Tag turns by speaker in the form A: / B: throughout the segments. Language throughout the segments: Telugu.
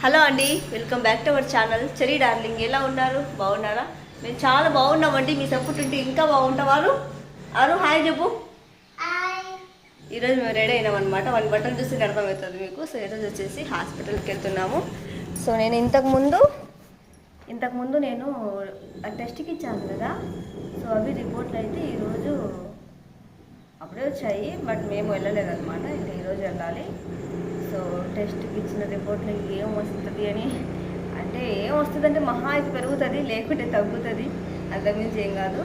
A: హలో అండి welcome back to our channel. Cherry darling ఎలా ఉన్నారు? బాగున్నారా? మేము చాలా బాగున్నామండి మీ సపోర్ట్ ఉంటే ఇంకా బాగుంటావారు? అరు హాయ్ చెప్పు. ఈరోజు మేము రెడీ అయినాం అనమాట వాళ్ళ బట్టలు చూస్తే అర్థమవుతుంది మీకు. సో ఈరోజు వచ్చేసి హాస్పిటల్కి వెళ్తున్నాము. సో నేను ఇంతకు ముందు ఇంతకు ముందు నేను టెస్ట్కి ఇచ్చాను కదా. సో అవి రిపోర్ట్లు అయితే ఈరోజు అప్పుడే వచ్చాయి. బట్ మేము వెళ్ళలేదన్నమాట. ఇంకా ఈరోజు వెళ్ళాలి. సో టెస్ట్కి ఇచ్చిన రిపోర్ట్లో ఏం వస్తుంది అని. అంటే ఏం వస్తుందంటే మహా అయితే పెరుగుతుంది లేకుంటే తగ్గుతుంది. అంతకుమించి ఏం కాదు.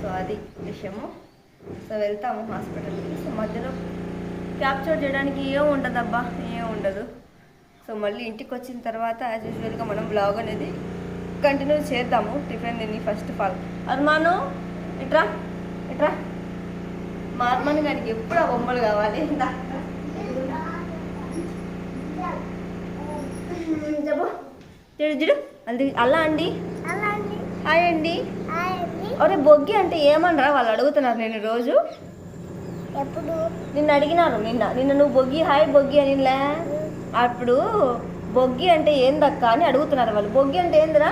A: సో అది విషయము. సో వెళ్తాము హాస్పిటల్కి. సో మధ్యలో క్యాప్చర్ చేయడానికి ఏం ఉండదబ్బా ఏం ఉండదు. సో మళ్ళీ ఇంటికి వచ్చిన తర్వాత యాజ్ యూజువల్గా మనం బ్లాగ్ అనేది కంటిన్యూ చేద్దాము. టిఫిన్ తిని ఫస్ట్ ఆఫ్ ఆల్ అర్మాను ఇట్రా ఇట్రా. మా అర్మాన్ గారికి ఎప్పుడు ఆ బొమ్మలు కావాలి? ఇందా. చెప్పు. చెడు చెడు అది. అలా అండి? హాయ్ అండి. అరే బొగ్గి అంటే ఏమనరా? వాళ్ళు అడుగుతున్నారు నేను రోజు.
B: ఎప్పుడు?
A: నిన్ను అడిగినారు నిన్న. నిన్న నువ్వు బొగ్గి హాయ్ బొగ్గి అనిలే అప్పుడు బొగ్గి అంటే ఏందక్క అని అడుగుతున్నారు వాళ్ళు. బొగ్గి అంటే ఏందిరా?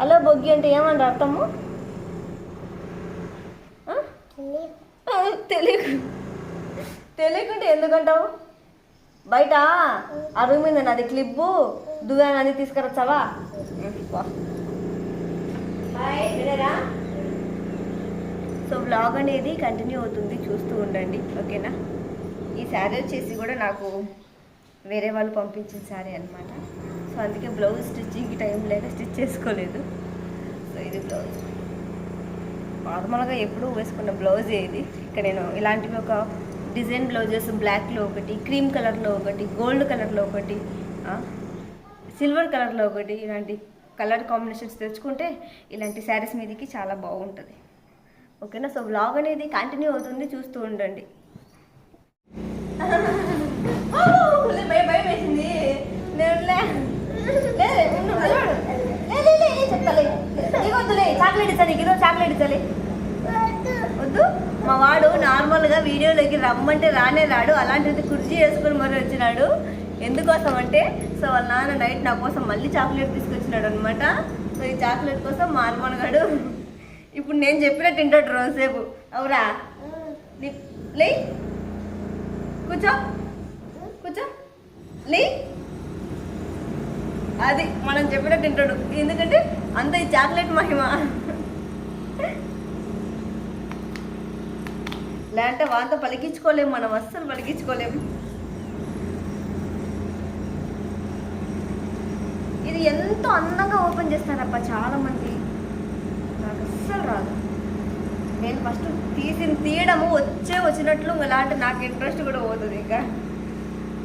A: హలో బొగ్గి అంటే ఏమన్నారు అర్థము? తెలియకు తెలియకుంటే ఎందుకంటావు? బయట? ఆ రూమ్ మీద నాది క్లిప్పు. దువ్వాన్ అది తీసుకురొచ్చావా? సో బ్లాగ్ అనేది కంటిన్యూ అవుతుంది. చూస్తూ ఉండండి. ఓకేనా? ఈ శారీ వచ్చేసి కూడా నాకు వేరే వాళ్ళు పంపించిన శారీ అనమాట సో అందుకే బ్లౌజ్ స్టిచ్చింగ్కి టైం లేక స్టిచ్ చేసుకోలేదు. సో ఇది బ్లౌజ్ నార్మల్గా ఎప్పుడూ వేసుకున్న బ్లౌజ్ ఇది. ఇక్కడ నేను ఇలాంటివి ఒక డిజైన్ బ్లౌజెస్ బ్లాక్లో ఒకటి క్రీమ్ కలర్లో ఒకటి గోల్డ్ కలర్లో ఒకటి సిల్వర్ కలర్లో ఒకటి ఇలాంటి కలర్ కాంబినేషన్స్ తెచ్చుకుంటే ఇలాంటి శారీస్ మీదకి చాలా బాగుంటుంది. ఓకేనా? సో బ్లాగ్ అనేది కంటిన్యూ అవుతుంది. చూస్తూ ఉండండి. చాక్లెట్ ఇచ్చా నీకు ఈరోజు చాక్లెట్ ఇచ్చాలి వద్దు. మా వాడు నార్మల్గా వీడియోలోకి రమ్మంటే రానే రాడు. అలాంటిది కుర్చీ వేసుకొని మరి వచ్చినాడు. ఎందుకోసం అంటే సో వాళ్ళ నాన్న నైట్ నా కోసం మళ్ళీ చాక్లెట్ తీసుకొచ్చినాడు అనమాట సో ఈ చాక్లెట్ కోసం మా అర్మనగాడు ఇప్పుడు నేను చెప్పినట్టు తింటాడు రోజుసేపు. అవురా? లే కూర్చో. కూర్చో. లే. అది మనం చెప్పినట్టు తింటాడు. ఎందుకంటే అంత ఈ చాక్లెట్ మహిమ. లేదంటే వాళ్ళతో పలికించుకోలేము మనం అస్సలు పలికించుకోలేము. ఇది ఎంతో అందంగా ఓపెన్ చేస్తారప్ప చాలామంది. నాకు అస్సలు రాదు. నేను ఫస్ట్ తీసి తీయడము వచ్చే వచ్చినట్లు ఇలాంటి నాకు ఇంట్రెస్ట్ కూడా పోతుంది ఇంకా.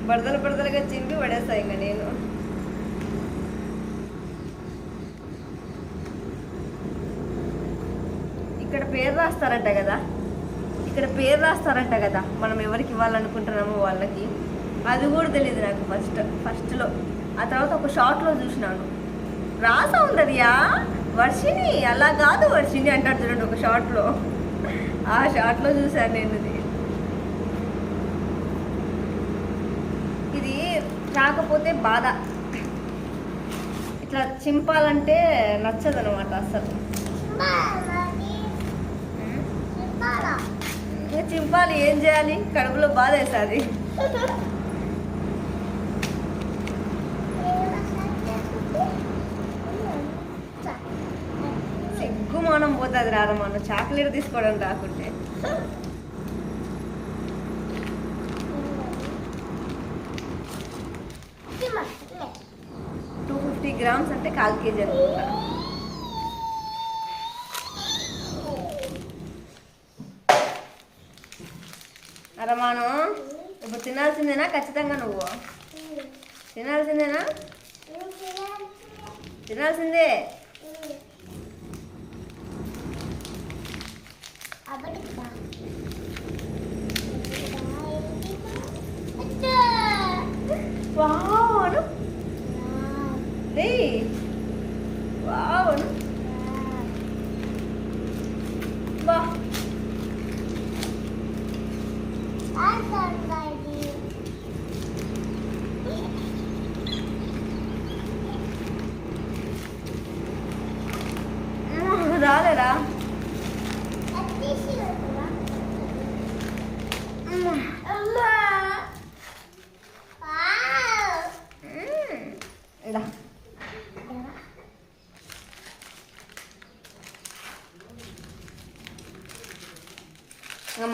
A: బడదలు బడదలుగా చింపి పడేస్తా ఇంకా నేను. ఇక్కడ పేరు రాస్తారంట కదా. ఇక్కడ పేరు రాస్తారంట కదా మనం ఎవరికి ఇవ్వాలనుకుంటున్నామో వాళ్ళకి. అది కూడా తెలియదు నాకు ఫస్ట్ ఫస్ట్లో ఆ తర్వాత ఒక షార్ట్లో చూసినాను. రాసా ఉందరియా వర్షిని అలా కాదు వర్షిని అంటాడు చూడండి ఒక షార్ట్లో ఆ షార్ట్లో చూశాను నేను ఇది. ఇది రాకపోతే బాధ. ఇట్లా చింపాలంటే నచ్చదు అనమాట అసలు
B: బాలది. బాల.
A: చింపాలి ఏం చేయాలి? కడుపులో బాధ వేస్తుంది సిగ్గు మనం పోతుంది రాదు మనం చాక్లెట్ తీసుకోవడం రాకుంటే. టూ ఫిఫ్టీ గ్రామ్స్ అంటే కాల్ కేజీ అనుకుంటా. అరమాను. ఇప్పుడు తినాల్సిందేనా? ఖచ్చితంగా నువ్వు. తినాల్సిందేనా? తినాల్సిందే. వావను రే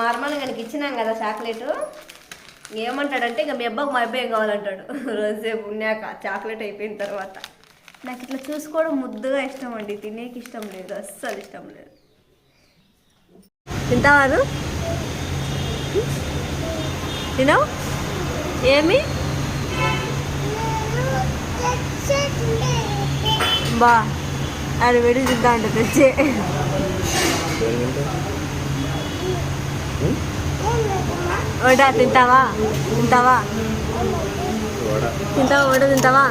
A: నార్మల్గా ఆయనకి ఇచ్చినాం కదా చాక్లెట్ ఏమంటాడంటే ఇంకా మీ అబ్బాయికి మా అబ్బాయి కావాలంటాడు. రోజుసేపు ఉన్నాక చాక్లెట్ అయిపోయిన తర్వాత. నాకు ఇట్లా చూసుకోవడం ముద్దుగా ఇష్టం అండి తినేకి ఇష్టం లేదు అస్సలు ఇష్టం లేదు. తింటావారు తినవు? ఏమి? బా అది వెడి తింటా అంటే తెచ్చే. వడ తింటావా? తింటావా? తింటావా వడ తింటావా?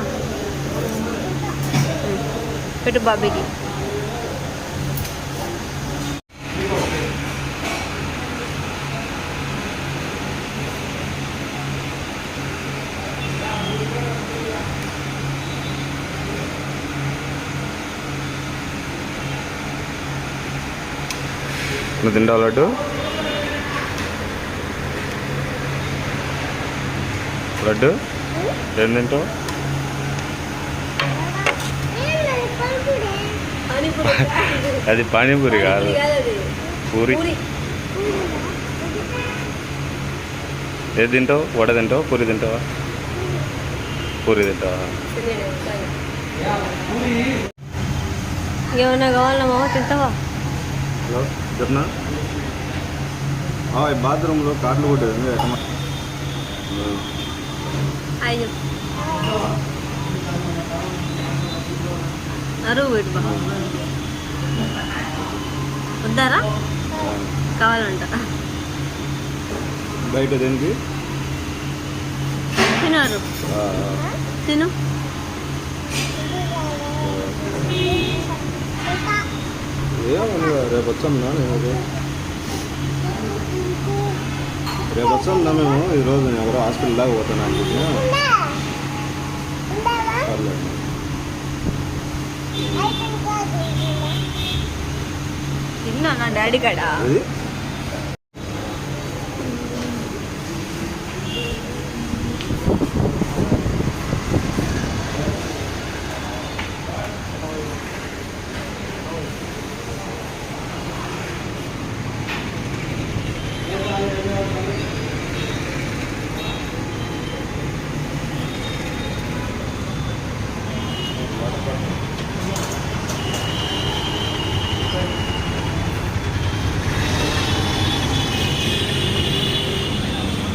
A: పెట్టు బాబీకి.
C: నువ్వు తింటావు లడ్డు? లడ్డు ఏం తింటావు. అది పానీపూరి కాదు. పూరి. ఏది తింటావు? వడ తింటావు? పూరి తింటావా? పూరి తింటావా?
A: ఏమన్నా కావాలా మామ? తింటావా?
C: హలో చెప్పనా? బాత్రూంలో కార్లు కొట్టేది
A: అయ్యో అరువు పెట్టు బా వద్దారా? కావాలంట.
C: బయట దేనికి?
A: తినారు. తిను.
C: రేపు వచ్చాంనా నేను రేపు వచ్చాంనా మేము ఈరోజు నేను ఎవరో హాస్పిటల్ దాకా పోతాను అని చెప్పిన? పర్లేదు.
A: తిన్నా నా డాడీ కాడ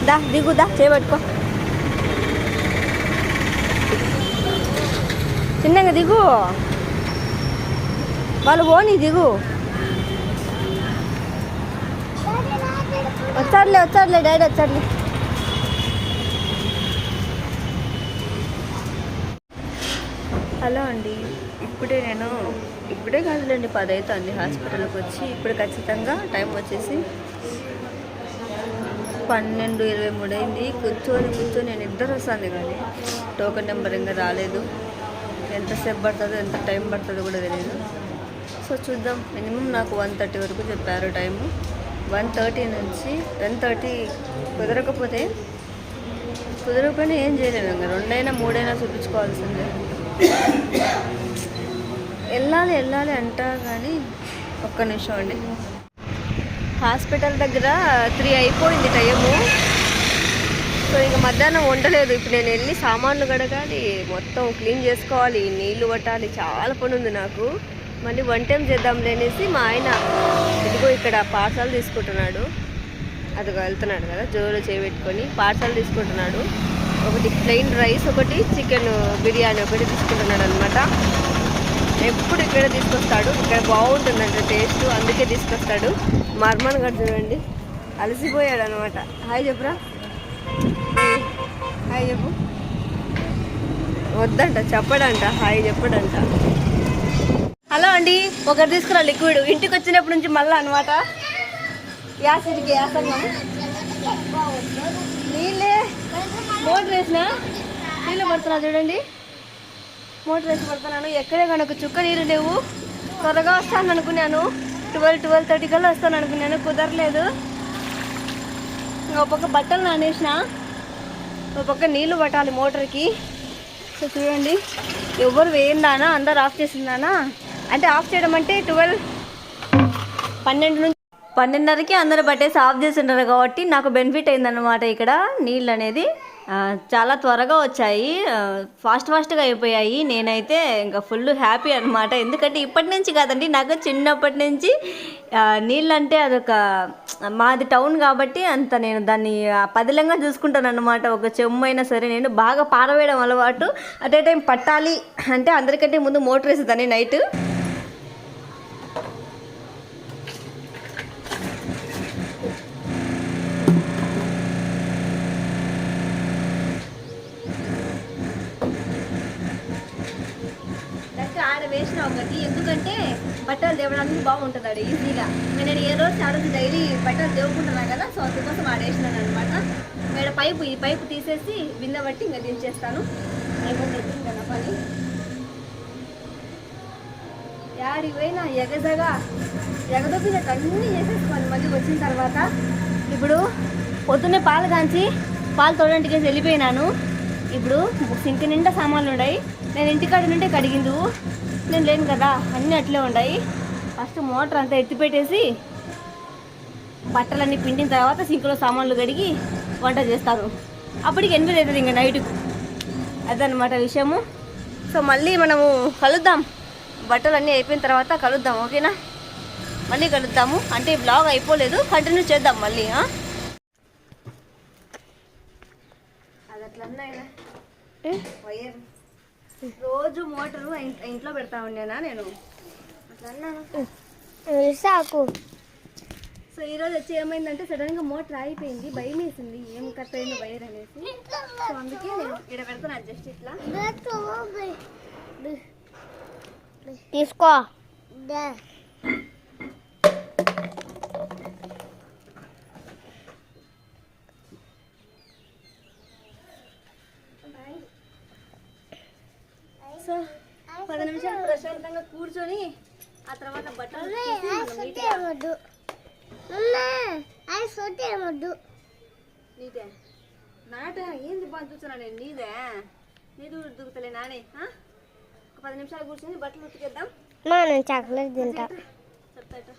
A: దా దిగు దా చేపట్టుకో. చిన్నగా దిగు. వాళ్ళు పోనీ దిగు. వచ్చాడులే వచ్చాడులే డాడీ వచ్చాడులే. హలో అండి. ఇప్పుడే నేను ఇప్పుడే కాదులేండి పది అవుతుంది హాస్పిటల్కి వచ్చి ఇప్పుడు ఖచ్చితంగా టైం వచ్చేసి పన్నెండు ఇరవై మూడు అయింది. కూర్చొని కూర్చొని నేను ఇద్దరు వస్తుంది కానీ టోకెన్ నెంబర్ ఇంకా రాలేదు. ఎంతసేపు పడుతుందో ఎంత టైం పడుతుందో కూడా తెలియదు సో చూద్దాం. మినిమం నాకు వన్ థర్టీ వరకు చెప్పారు టైము. వన్ థర్టీ నుంచి టెన్ థర్టీ కుదరకపోతే కుదరకపోయినా ఏం చేయలేము ఇంకా. రెండైనా మూడైనా చూపించుకోవాల్సిందే. వెళ్ళాలి వెళ్ళాలి అంటా కానీ ఒక్క నిమిషం అండి. హాస్పిటల్ దగ్గర త్రీ అయిపోయింది టైము. సో ఇక మధ్యాహ్నం వండలేదు. ఇప్పుడు నేను వెళ్ళి సామాన్లు కడగాలి మొత్తం క్లీన్ చేసుకోవాలి నీళ్ళు పట్టాలి చాలా పని ఉంది నాకు. మళ్ళీ వన్ టైం చేద్దాం లేనేసి మా ఆయన ఇదిగో ఇక్కడ పార్సల్ తీసుకుంటున్నాడు. అదిగో వెళ్తున్నాడు కదా జోలో చేపెట్టుకొని పార్సల్ తీసుకుంటున్నాడు. ఒకటి ప్లెయిన్ రైస్ ఒకటి చికెన్ బిర్యానీ ఒకటి తీసుకుంటున్నాడు అనమాట ఎప్పుడు ఇక్కడ తీసుకొస్తాడు. ఇక్కడ బాగుంటుందంట టేస్ట్ అందుకే తీసుకొస్తాడు. మర్మన్ గారు చూడండి అలసిపోయాడు అనమాట హాయ్ చెప్పురా. హాయ్ చెప్పు. వద్దంట చెప్పడంట. హాయ్ చెప్పడంట. హలో అండి ఒకరు తీసుకురా లిక్విడ్ ఇంటికి వచ్చినప్పటి నుంచి మళ్ళీ అనమాట యాసిడ్కి యాసంగం నీళ్ళే మోటర్ వేసినా? నీళ్ళు పడుతున్నా చూడండి. మోటర్ వేసి పడుతున్నాను. ఎక్కడే కనుక చుక్క నీరు లేవు. త్వరగా వస్తాను అనుకున్నాను. ట్వెల్వ్ ట్వెల్వ్ థర్టీ కల్లా వస్తాను అనుకున్నాను. కుదరలేదు. ఒక పక్క బట్టలు నానేసిన. ఒక పక్క నీళ్ళు పట్టాలి మోటార్కి. సో చూడండి. ఎవరు వేయందానా అందరు ఆఫ్ చేసిందానా అంటే ఆఫ్ చేయడం అంటే ట్వెల్వ్ పన్నెండు నుంచి పన్నెండున్నరకి అందరూ పట్టేసి ఆఫ్ చేసి ఉంటారు కాబట్టి నాకు బెనిఫిట్ అయిందనమాట ఇక్కడ. నీళ్ళు అనేది చాలా త్వరగా వచ్చాయి. ఫాస్ట్ ఫాస్ట్గా అయిపోయాయి. నేనైతే ఇంకా ఫుల్ హ్యాపీ అనమాట ఎందుకంటే ఇప్పటి నుంచి కాదండి నాకు చిన్నప్పటి నుంచి నీళ్ళంటే నీళ్ళు అంటే అదొక మాది టౌన్ కాబట్టి అంత నేను దాన్ని పదిలంగా చూసుకుంటాను అనమాట ఒక చెమ్ము అయినా సరే నేను బాగా పారవేయడం అలవాటు. అట్ ఏ టైం పట్టాలి అంటే అందరికంటే ముందు మోటార్ వేసేదాన్ని నైట్ లెక్క ఆడ వేసిన ఒకటి ఎందుకంటే బట్టలు తేవడానికి బాగుంటుంది ఆడ ఈజీగా. నేను ఏ రోజు ఆ రోజు డైలీ బట్టలు దేవుకుంటున్నాను కదా సో అందుకోసం ఆడేసినాను అనమాట ఇక్కడ పైపు ఈ పైపు తీసేసి బిందె బట్టి ఇంకా దించేస్తాను. అయిపోతుంది కదా పని. యాడి పోయినా ఎగజగా ఎగదొప్పినట్టు అన్నీ చేసేసుకోండి మళ్ళీ వచ్చిన తర్వాత ఇప్పుడు పొద్దున్నే పాలు కాంచి పాలు తోడంటికి వెళ్ళిపోయినాను. ఇప్పుడు సింక్ నిండా సామాన్లు ఉన్నాయి. నేను ఇంటికాడ నుండే కడిగిందు నేను లేను కదా అన్నీ అట్లే ఉన్నాయి. ఫస్ట్ మోటార్ అంతా ఎత్తి పెట్టేసి బట్టలన్నీ పిండిన తర్వాత సింక్లో సామాన్లు కడిగి వంట చేస్తాను అప్పటికి ఎనిమిది అవుతుంది ఇంకా నైట్ అదనమాట విషయము. సో మళ్ళీ మనము కలుద్దాం. బట్టలు అన్నీ అయిపోయిన తర్వాత కలుద్దాం ఓకేనా? మళ్ళీ కలుద్దాము. అంటే బ్లాగ్ అయిపోలేదు కంటిన్యూ చేద్దాం మళ్ళీ? అది వైర్. రోజు మోటారు ఇంట్లో పెడతా ఉండేనా నేను?
B: సాకు
A: సో ఈ రోజు వచ్చి ఏమైందంటే సడన్గా మోటార్ ఆగిపోయింది భయం వేసింది. ఏం కట్ అయింది వైర్ అనేసి. సో అందుకే నేను ఇక్కడ పెడుతున్నాను జస్ట్ ఇట్లా.
B: తీసుకో.
A: సో పది నిమిషాలు ప్రశాంతంగా కూర్చొని ఆ తర్వాత బట్టలు నీదే. నాట ఏంది బాగా చూస్తున్నా నేను? నీదే? నీదు దుకుతలే నానే ఆ? ఒక పది నిమిషాలు కూర్చొని బట్టలు ఉతికేద్దాం.
B: చాక్లెట్ తింటా.
A: చెప్తా.